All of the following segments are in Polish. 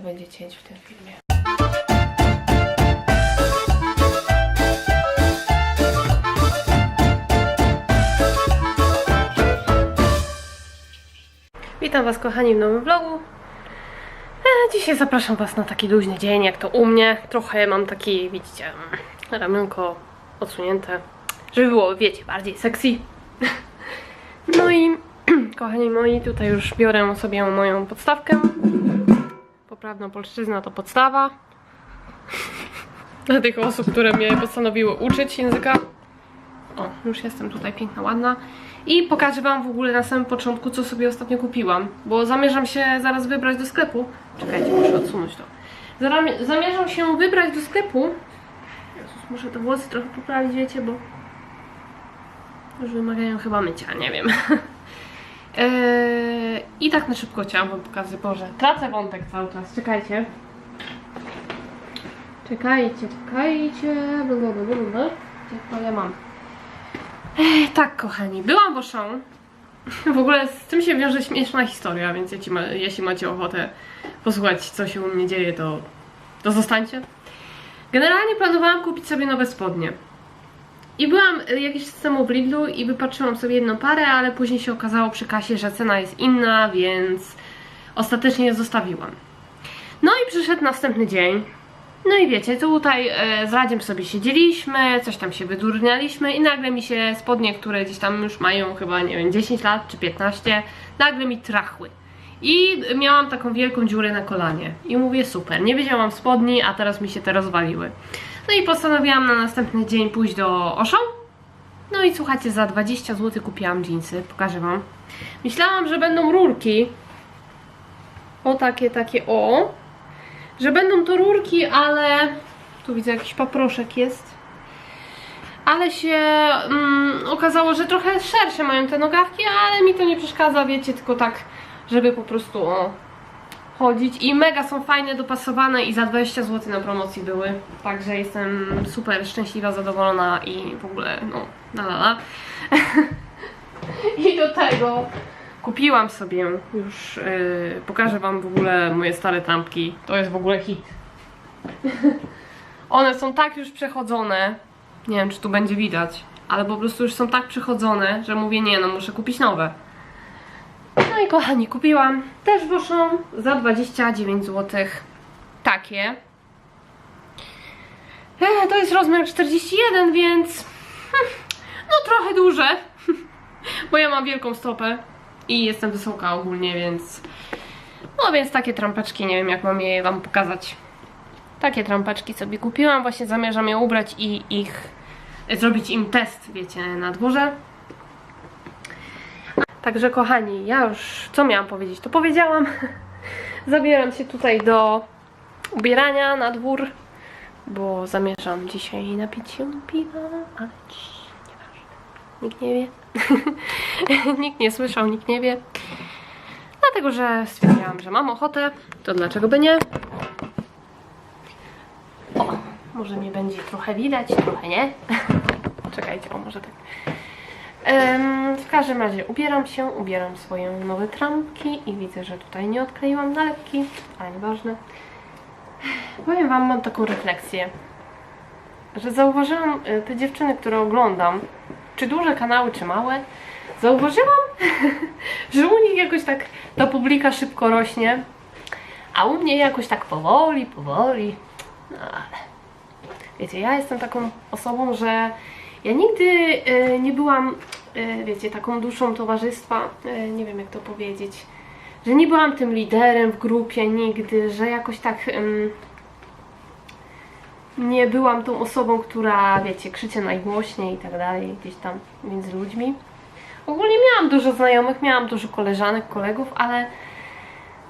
będzie cięć w tym filmie. Witam Was kochani w nowym vlogu. E, Dzisiaj zapraszam Was na taki luźny dzień, jak to u mnie. Trochę mam taki, widzicie, mm, ramionko odsunięte, żeby było, wiecie, bardziej sexy. No i kochani moi, tutaj już biorę sobie moją podstawkę. Poprawna polszczyzna to podstawa. Dla tych osób, które mnie postanowiły uczyć języka. O, już jestem tutaj piękna, ładna. I pokażę Wam w ogóle na samym początku, co sobie ostatnio kupiłam. Bo zamierzam się zaraz wybrać do sklepu. Czekajcie, muszę odsunąć to. Zamierzam się wybrać do sklepu. Jezus, muszę te włosy trochę poprawić, wiecie, bo już wymagają chyba mycia, nie wiem. Eee, I tak na szybko chciałam wam pokazać, Boże, tracę wątek cały czas, czekajcie. Czekajcie, czekajcie. Blablabla. Gdzie to ja mam? Ech, tak, kochani, byłam w Auchan. W ogóle z tym się wiąże śmieszna historia, więc jeśli, ma, jeśli macie ochotę posłuchać, co się u mnie dzieje, to, to zostańcie. Generalnie planowałam kupić sobie nowe spodnie. I byłam y, jakiś czas temu w Lidlu i wypatrzyłam sobie jedną parę, ale później się okazało przy kasie, że cena jest inna, więc ostatecznie je zostawiłam. No i przyszedł następny dzień. No i wiecie, tutaj e, z Radziem sobie siedzieliśmy, coś tam się wydurnialiśmy i nagle mi się spodnie, które gdzieś tam już mają chyba, nie wiem, 10 lat czy 15, nagle mi trachły. I miałam taką wielką dziurę na kolanie. I mówię, super, nie wiedziałam spodni, a teraz mi się te rozwaliły. No i postanowiłam na następny dzień pójść do Auchan. No i słuchajcie, za 20 zł kupiłam jeansy, pokażę wam. Myślałam, że będą rurki. O takie, takie, o. Że będą to rurki, ale... Tu widzę jakiś paproszek jest. Ale się mm, okazało, że trochę szersze mają te nogawki, ale mi to nie przeszkadza, wiecie, tylko tak, żeby po prostu o, chodzić. I mega są fajne, dopasowane i za 20 zł na promocji były. Także jestem super szczęśliwa, zadowolona i w ogóle, no, la la la. I do tego kupiłam sobie już, yy, pokażę wam w ogóle moje stare trampki. To jest w ogóle hit. One są tak już przechodzone. Nie wiem, czy tu będzie widać, ale po prostu już są tak przechodzone, że mówię, nie no, muszę kupić nowe. No i kochani, kupiłam też woszą za 29 zł. Takie. E, to jest rozmiar 41, więc hmm, no trochę duże. Bo ja mam wielką stopę i jestem wysoka ogólnie, więc no więc takie trampeczki, nie wiem jak mam je wam pokazać. Takie trampeczki sobie kupiłam, właśnie zamierzam je ubrać i ich zrobić im test, wiecie, na dworze. Także kochani, ja już co miałam powiedzieć, to powiedziałam. Zabieram się tutaj do ubierania na dwór, bo zamierzam dzisiaj napić się piwa, ale nieważne. Nikt nie wie. nikt nie słyszał, nikt nie wie. Dlatego, że stwierdziłam, że mam ochotę, to dlaczego by nie? O, może mnie będzie trochę widać, trochę nie. Czekajcie, o może tak. Em, w każdym razie ubieram się, ubieram swoje nowe trampki i widzę, że tutaj nie odkleiłam nalepki, ale nieważne. Powiem Wam, mam taką refleksję, że zauważyłam y, te dziewczyny, które oglądam, czy duże kanały, czy małe, zauważyłam, że u nich jakoś tak ta publika szybko rośnie, a u mnie jakoś tak powoli, powoli. No ale wiecie, ja jestem taką osobą, że ja nigdy y, nie byłam, y, wiecie, taką duszą towarzystwa, y, nie wiem jak to powiedzieć, że nie byłam tym liderem w grupie nigdy, że jakoś tak ym, nie byłam tą osobą, która, wiecie, krzyczy najgłośniej i tak dalej, gdzieś tam między ludźmi. Ogólnie miałam dużo znajomych, miałam dużo koleżanek, kolegów, ale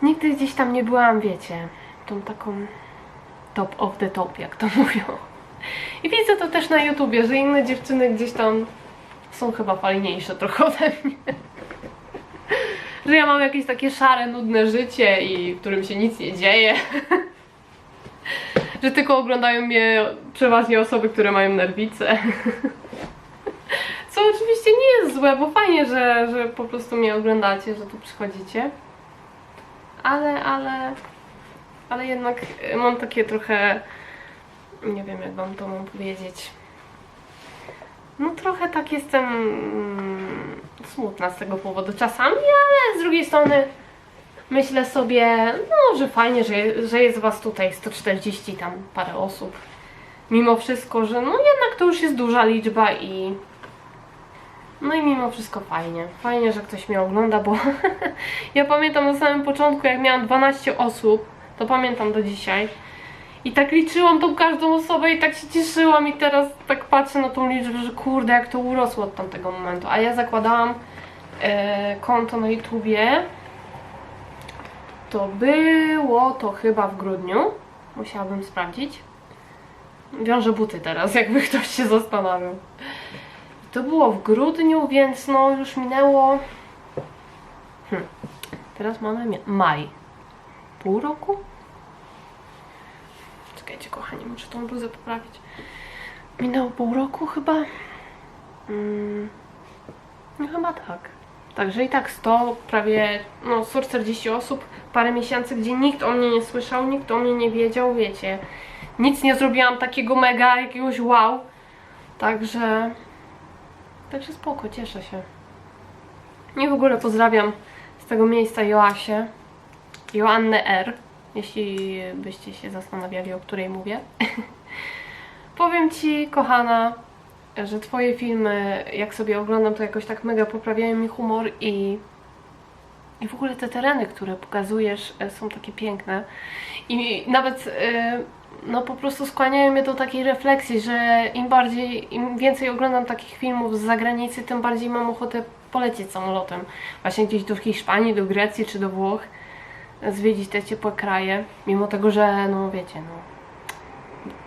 nigdy gdzieś tam nie byłam, wiecie, tą taką top of the top, jak to mówią. I widzę to też na YouTubie, że inne dziewczyny gdzieś tam są chyba fajniejsze trochę ode mnie. Że ja mam jakieś takie szare, nudne życie i w którym się nic nie dzieje. Że tylko oglądają mnie przeważnie osoby, które mają nerwice. Co oczywiście nie jest złe, bo fajnie, że, że po prostu mnie oglądacie, że tu przychodzicie. Ale, ale, ale jednak mam takie trochę, nie wiem jak wam to mam powiedzieć. No trochę tak jestem mm, smutna z tego powodu czasami, ale z drugiej strony myślę sobie, no, że fajnie, że, że jest was tutaj 140 tam parę osób. Mimo wszystko, że no jednak to już jest duża liczba i no i mimo wszystko fajnie. Fajnie, że ktoś mnie ogląda, bo ja pamiętam na samym początku, jak miałam 12 osób, to pamiętam do dzisiaj. I tak liczyłam tą każdą osobę i tak się cieszyłam i teraz tak patrzę na tą liczbę, że kurde, jak to urosło od tamtego momentu. A ja zakładałam e, konto na YouTubie. To było to chyba w grudniu. Musiałabym sprawdzić. Wiążę buty teraz, jakby ktoś się zastanawiał. To było w grudniu, więc no już minęło. Hm. Teraz mamy maj. Pół roku? Czekajcie, kochani, muszę tą bluzę poprawić. Minęło pół roku chyba? Mm. No chyba tak. Także i tak 100, prawie no 140 osób, parę miesięcy, gdzie nikt o mnie nie słyszał, nikt o mnie nie wiedział, wiecie. Nic nie zrobiłam takiego mega, jakiegoś wow. Także Także spoko, cieszę się. I w ogóle pozdrawiam z tego miejsca Joasię, Joannę R, jeśli byście się zastanawiali, o której mówię. Powiem Ci, kochana, że Twoje filmy, jak sobie oglądam, to jakoś tak mega poprawiają mi humor i, i w ogóle te tereny, które pokazujesz, e, są takie piękne. I nawet e, no po prostu skłaniają mnie do takiej refleksji, że im bardziej, im więcej oglądam takich filmów z zagranicy, tym bardziej mam ochotę polecieć samolotem. Właśnie gdzieś do Hiszpanii, do Grecji czy do Włoch, zwiedzić te ciepłe kraje, mimo tego, że no wiecie, no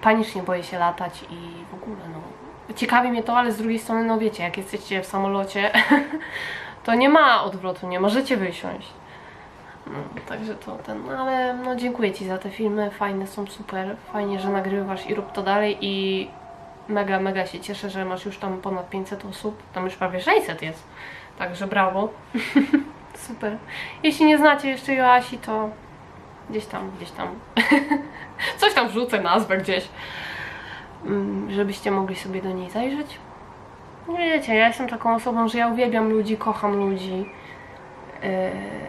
panicznie boję się latać i w ogóle no ciekawi mnie to, ale z drugiej strony no wiecie, jak jesteście w samolocie, to nie ma odwrotu, nie możecie wysiąść. No, także to ten, no ale no dziękuję Ci za te filmy, fajne są, super, fajnie, że nagrywasz i rób to dalej i mega, mega się cieszę, że masz już tam ponad 500 osób, tam już prawie 600 jest, także brawo, super. Jeśli nie znacie jeszcze Joasi, to gdzieś tam, gdzieś tam, coś tam wrzucę, nazwę gdzieś, mm, żebyście mogli sobie do niej zajrzeć. Nie wiecie, ja jestem taką osobą, że ja uwielbiam ludzi, kocham ludzi, Yy,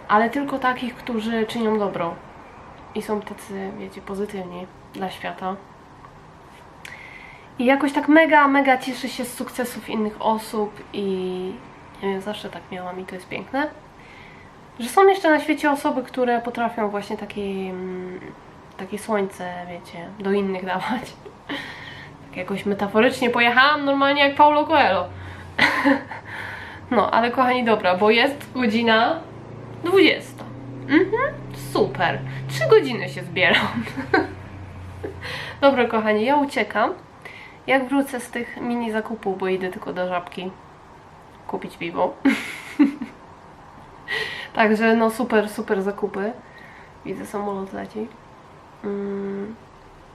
ale tylko takich, którzy czynią dobro i są tacy, wiecie, pozytywni dla świata. I jakoś tak mega, mega cieszę się z sukcesów innych osób i nie wiem, zawsze tak miałam i to jest piękne. Że są jeszcze na świecie osoby, które potrafią właśnie takie, mm, takie słońce, wiecie, do innych dawać. Tak jakoś metaforycznie pojechałam normalnie jak Paulo Coelho. No, ale kochani, dobra, bo jest godzina 20. Mhm, super. Trzy godziny się zbieram. dobra, kochani, ja uciekam. Jak wrócę z tych mini zakupów, bo idę tylko do żabki kupić piwo. Także no super, super zakupy. Widzę samolot leci. Mm.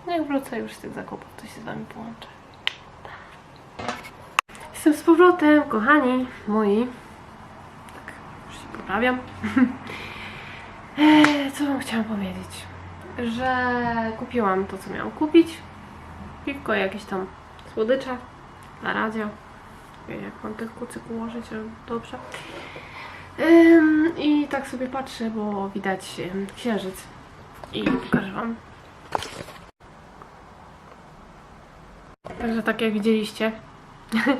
No jak wrócę już z tych zakupów, to się z wami połączę. Jestem z powrotem, kochani moi. Tak, już się poprawiam. Eee, Co wam chciałam powiedzieć? Że kupiłam to, co miałam kupić. Piwko, jakieś tam słodycze na radio. Nie wiem, jak mam tych kucyk ułożyć, ale dobrze. I tak sobie patrzę, bo widać księżyc. I pokażę wam. Także tak jak widzieliście,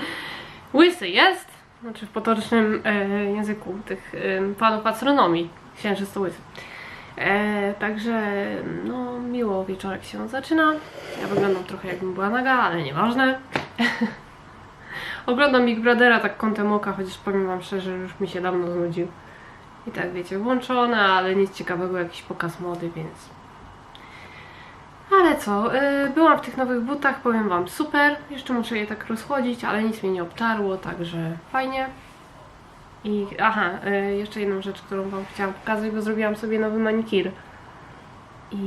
Łysy jest, znaczy w potocznym e, języku tych e, panów astronomii, księżyc to łysy. E, także no miło wieczorek się zaczyna. Ja wyglądam trochę jakbym była naga, ale nieważne. Oglądam Big Brothera tak kątem oka, chociaż powiem wam szczerze, że już mi się dawno znudził. I tak wiecie, włączone, ale nic ciekawego, jakiś pokaz mody, więc ale co, yy, byłam w tych nowych butach, powiem Wam super. Jeszcze muszę je tak rozchodzić, ale nic mnie nie obtarło, także fajnie. I aha, yy, jeszcze jedną rzecz, którą Wam chciałam pokazać, bo zrobiłam sobie nowy manikir. I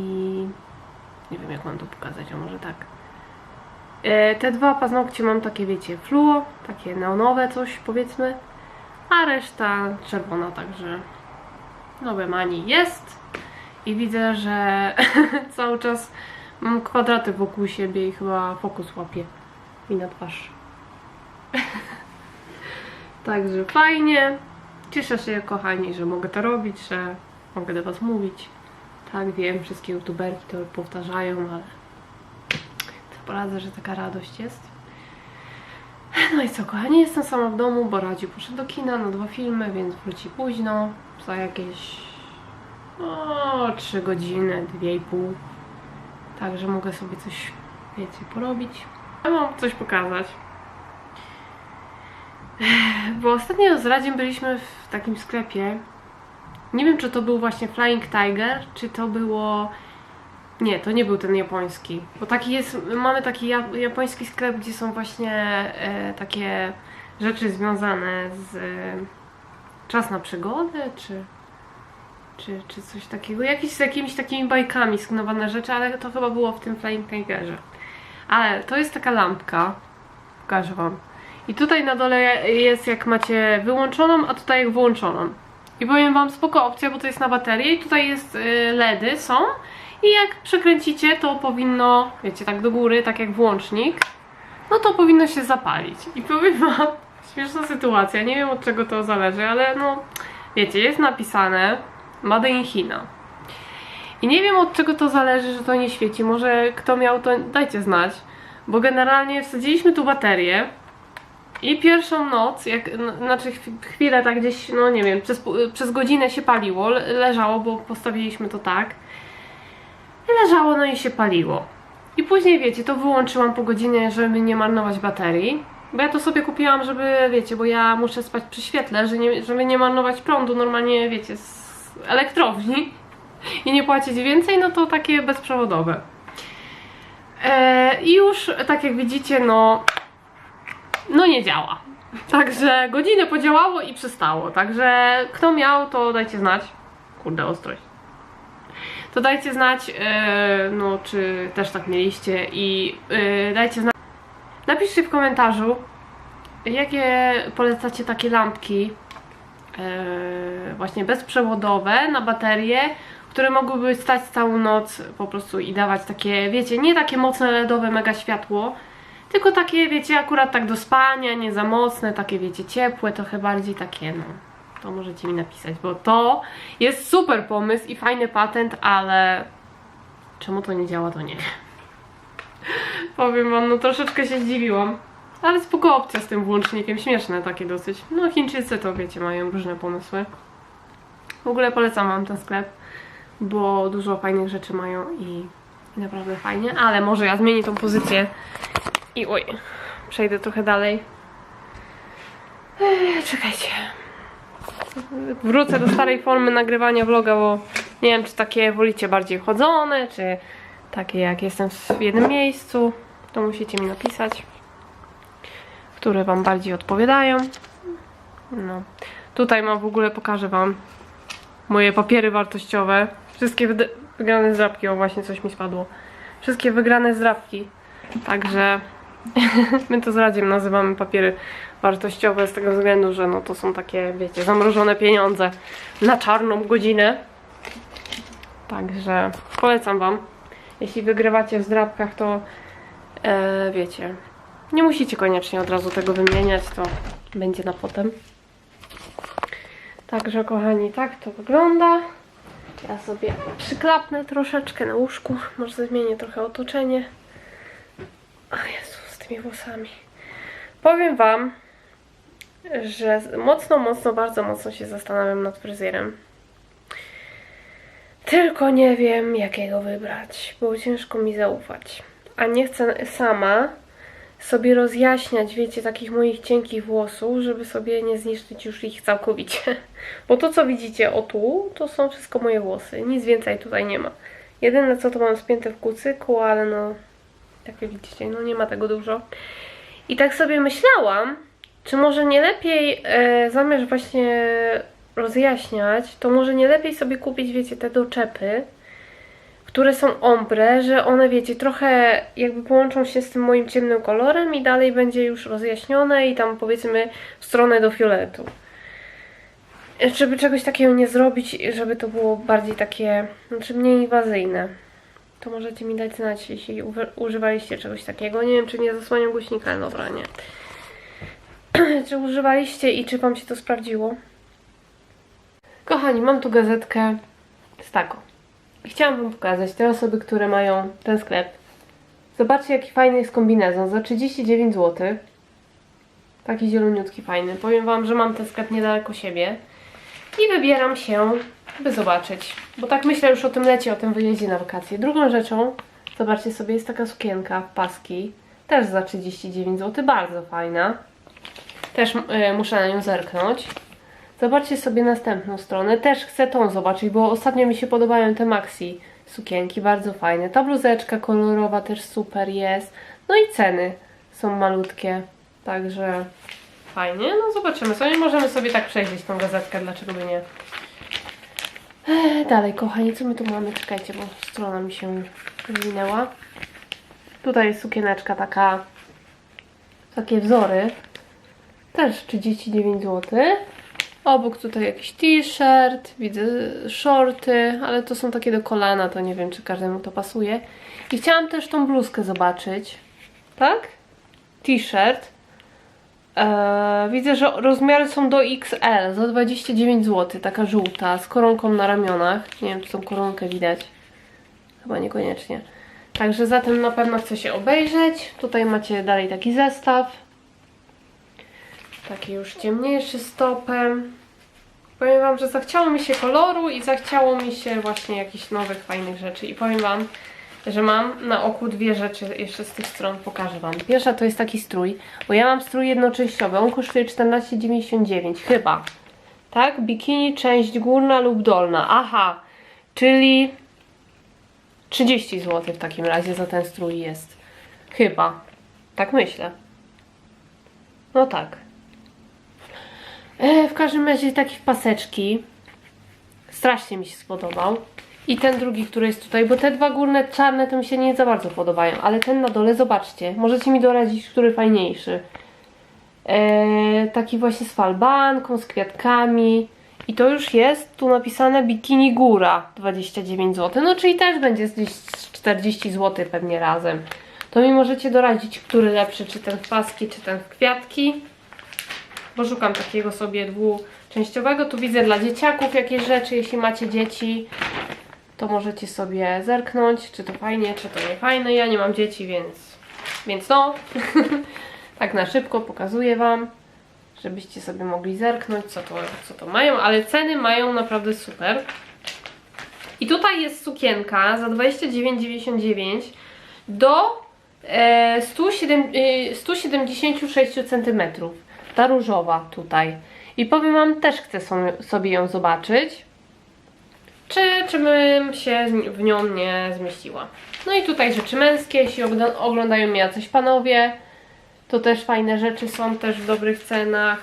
nie wiem jak mam to pokazać, a może tak. Yy, te dwa paznokcie mam takie, wiecie, fluo, takie neonowe coś powiedzmy, a reszta czerwona, także nowe mani jest. i widzę, że cały czas mam kwadraty wokół siebie i chyba fokus łapie mi na twarz. Także fajnie. Cieszę się, kochani, że mogę to robić, że mogę do Was mówić. Tak, wiem, wszystkie youtuberki to powtarzają, ale poradzę, że taka radość jest. No i co, kochani, jestem sama w domu, bo Radziu poszedł do kina na dwa filmy, więc wróci późno, za jakieś o 3 godziny, 2,5. Także mogę sobie coś, wiecie, porobić. Ja mam coś pokazać. Bo ostatnio z Radziem byliśmy w takim sklepie. Nie wiem, czy to był właśnie Flying Tiger, czy to było. Nie, to nie był ten japoński. Bo taki jest. Mamy taki ja- japoński sklep, gdzie są właśnie e, takie rzeczy związane z. E, czas na przygodę, czy. Czy, czy coś takiego. Jakieś z jakimiś takimi bajkami sknowane rzeczy, ale to chyba było w tym Flying Tigerze. Ale to jest taka lampka. Pokażę Wam. I tutaj na dole jest jak macie wyłączoną, a tutaj jak włączoną. I powiem Wam spoko opcja, bo to jest na baterię i tutaj jest y, LEDy są i jak przekręcicie to powinno, wiecie, tak do góry, tak jak włącznik, no to powinno się zapalić. I powiem Wam, śmieszna sytuacja, nie wiem od czego to zależy, ale no wiecie, jest napisane Made in China. I nie wiem od czego to zależy, że to nie świeci. Może kto miał to, dajcie znać. Bo generalnie wsadziliśmy tu baterię i pierwszą noc, jak, znaczy chw- chwilę tak gdzieś, no nie wiem, przez, przez godzinę się paliło, le- leżało, bo postawiliśmy to tak. Leżało, no i się paliło. I później, wiecie, to wyłączyłam po godzinie, żeby nie marnować baterii. Bo ja to sobie kupiłam, żeby, wiecie, bo ja muszę spać przy świetle, że nie, żeby nie marnować prądu normalnie, wiecie, z elektrowni i nie płacić więcej, no to takie bezprzewodowe. E, I już, tak jak widzicie, no, no nie działa. Także godzinę podziałało i przestało. Także kto miał, to dajcie znać. Kurde, ostrość. To dajcie znać, e, no, czy też tak mieliście i e, dajcie znać. Napiszcie w komentarzu, jakie polecacie takie lampki e, właśnie bezprzewodowe na baterię, które mogłyby stać całą noc po prostu i dawać takie, wiecie, nie takie mocne LEDowe mega światło, tylko takie, wiecie, akurat tak do spania, nie za mocne, takie, wiecie, ciepłe, trochę bardziej takie, no. To możecie mi napisać, bo to jest super pomysł i fajny patent, ale czemu to nie działa, to nie wiem. Powiem wam, no troszeczkę się zdziwiłam. Ale spoko opcja z tym włącznikiem, śmieszne takie dosyć. No Chińczycy to wiecie, mają różne pomysły. W ogóle polecam wam ten sklep, bo dużo fajnych rzeczy mają i naprawdę fajnie. Ale może ja zmienię tą pozycję i oj, przejdę trochę dalej. Ech, czekajcie. Wrócę do starej formy nagrywania vloga, bo nie wiem, czy takie wolicie bardziej chodzone, czy takie jak jestem w jednym miejscu. To musicie mi napisać, które wam bardziej odpowiadają. No. Tutaj mam w ogóle, pokażę wam moje papiery wartościowe. Wszystkie wygrane zdrabki, o właśnie coś mi spadło. Wszystkie wygrane zdrabki. Także my to z Radziem nazywamy papiery wartościowe z tego względu, że no to są takie, wiecie, zamrożone pieniądze na czarną godzinę. Także polecam Wam. Jeśli wygrywacie w zdrabkach, to e, wiecie, nie musicie koniecznie od razu tego wymieniać, to będzie na potem. Także kochani, tak to wygląda. Ja sobie przyklapnę troszeczkę na łóżku. Może zmienię trochę otoczenie. O Jezu, tymi włosami. Powiem Wam, że mocno, mocno, bardzo mocno się zastanawiam nad fryzjerem. Tylko nie wiem, jakiego wybrać, bo ciężko mi zaufać. A nie chcę sama sobie rozjaśniać, wiecie, takich moich cienkich włosów, żeby sobie nie zniszczyć już ich całkowicie. Bo to, co widzicie o tu, to są wszystko moje włosy. Nic więcej tutaj nie ma. Jedyne, co to mam spięte w kucyku, ale no, jak widzicie, no nie ma tego dużo. I tak sobie myślałam, czy może nie lepiej, e, zamiast właśnie rozjaśniać, to może nie lepiej sobie kupić, wiecie, te doczepy, które są ombre, że one, wiecie, trochę jakby połączą się z tym moim ciemnym kolorem i dalej będzie już rozjaśnione i tam powiedzmy w stronę do fioletu. żeby czegoś takiego nie zrobić, żeby to było bardziej takie, znaczy mniej inwazyjne, to możecie mi dać znać, jeśli używaliście czegoś takiego. Nie wiem, czy nie zasłaniam głośnika, dobra, nie. czy używaliście i czy Wam się to sprawdziło? Kochani, mam tu gazetkę z taką. Chciałam Wam pokazać te osoby, które mają ten sklep. Zobaczcie, jaki fajny jest kombinezon za 39 zł. Taki zieloniutki, fajny. Powiem Wam, że mam ten sklep niedaleko siebie. I wybieram się, by zobaczyć. Bo tak myślę już o tym lecie, o tym wyjeździe na wakacje. Drugą rzeczą, zobaczcie sobie, jest taka sukienka w paski. Też za 39 zł, bardzo fajna. Też y, muszę na nią zerknąć. Zobaczcie sobie następną stronę. Też chcę tą zobaczyć, bo ostatnio mi się podobają te maxi sukienki, bardzo fajne. Ta bluzeczka kolorowa też super jest. No i ceny są malutkie, także fajnie. No zobaczymy sobie, możemy sobie tak przejrzeć tą gazetkę, dlaczego by nie. Ech, Dalej, kochani, co my tu mamy? Czekajcie, bo strona mi się wywinęła. Tutaj jest sukieneczka taka, takie wzory. Też 39 zł. Obok tutaj jakiś t-shirt, widzę shorty, ale to są takie do kolana, to nie wiem, czy każdemu to pasuje. I chciałam też tą bluzkę zobaczyć. Tak? T-shirt. Eee, widzę, że rozmiary są do XL za 29 zł, taka żółta, z koronką na ramionach. Nie wiem, czy tą koronkę widać. Chyba niekoniecznie. Także za tym na pewno chcę się obejrzeć. Tutaj macie dalej taki zestaw. Taki już ciemniejszy stopem. Powiem Wam, że zachciało mi się koloru i zachciało mi się właśnie jakichś nowych, fajnych rzeczy. I powiem Wam, że mam na oku dwie rzeczy jeszcze z tych stron, pokażę Wam. Pierwsza to jest taki strój, bo ja mam strój jednoczęściowy, on kosztuje 14,99 chyba. Tak? Bikini, część górna lub dolna. Aha, czyli 30 zł w takim razie za ten strój jest. Chyba. Tak myślę. No tak. E, w każdym razie taki w paseczki. Strasznie mi się spodobał. I ten drugi, który jest tutaj, bo te dwa górne czarne to mi się nie za bardzo podobają, ale ten na dole, zobaczcie. Możecie mi doradzić, który fajniejszy. E, taki właśnie z falbanką, z kwiatkami. I to już jest tu napisane bikini góra 29 zł. No czyli też będzie gdzieś z 40 zł pewnie razem. To mi możecie doradzić, który lepszy, czy ten w paski, czy ten w kwiatki bo szukam takiego sobie dwuczęściowego. Tu widzę dla dzieciaków jakieś rzeczy, jeśli macie dzieci, to możecie sobie zerknąć, czy to fajnie, czy to nie fajne. Ja nie mam dzieci, więc, więc no, tak na szybko pokazuję Wam, żebyście sobie mogli zerknąć, co to, co to mają, ale ceny mają naprawdę super. I tutaj jest sukienka za 29,99 do e, 107, e, 176 cm. Ta różowa tutaj. I powiem Wam, też chcę so- sobie ją zobaczyć. Czy, czy bym się w nią nie zmieściła. No i tutaj rzeczy męskie, jeśli ogl- oglądają mnie jacyś panowie, to też fajne rzeczy są też w dobrych cenach.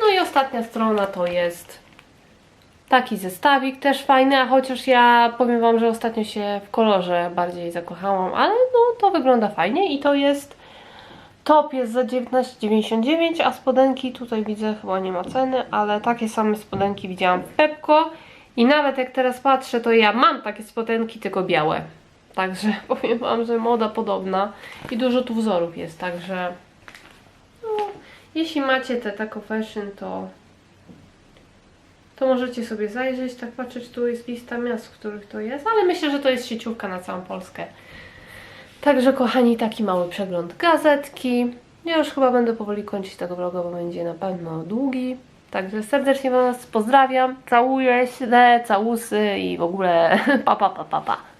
No i ostatnia strona to jest taki zestawik, też fajny, a chociaż ja powiem Wam, że ostatnio się w kolorze bardziej zakochałam, ale no to wygląda fajnie i to jest Top jest za 19,99, a spodenki tutaj widzę chyba nie ma ceny, ale takie same spodenki widziałam w Pepko i nawet jak teraz patrzę, to ja mam takie spodenki, tylko białe. Także powiem Wam, że moda podobna i dużo tu wzorów jest, także no, jeśli macie te Taco Fashion, to to możecie sobie zajrzeć, tak patrzeć, tu jest lista miast, w których to jest, ale myślę, że to jest sieciówka na całą Polskę. Także kochani, taki mały przegląd gazetki. Ja już chyba będę powoli kończyć tego vloga, bo będzie na pewno długi. Także serdecznie Was pozdrawiam, całuję, ślę, całusy i w ogóle pa pa pa pa pa.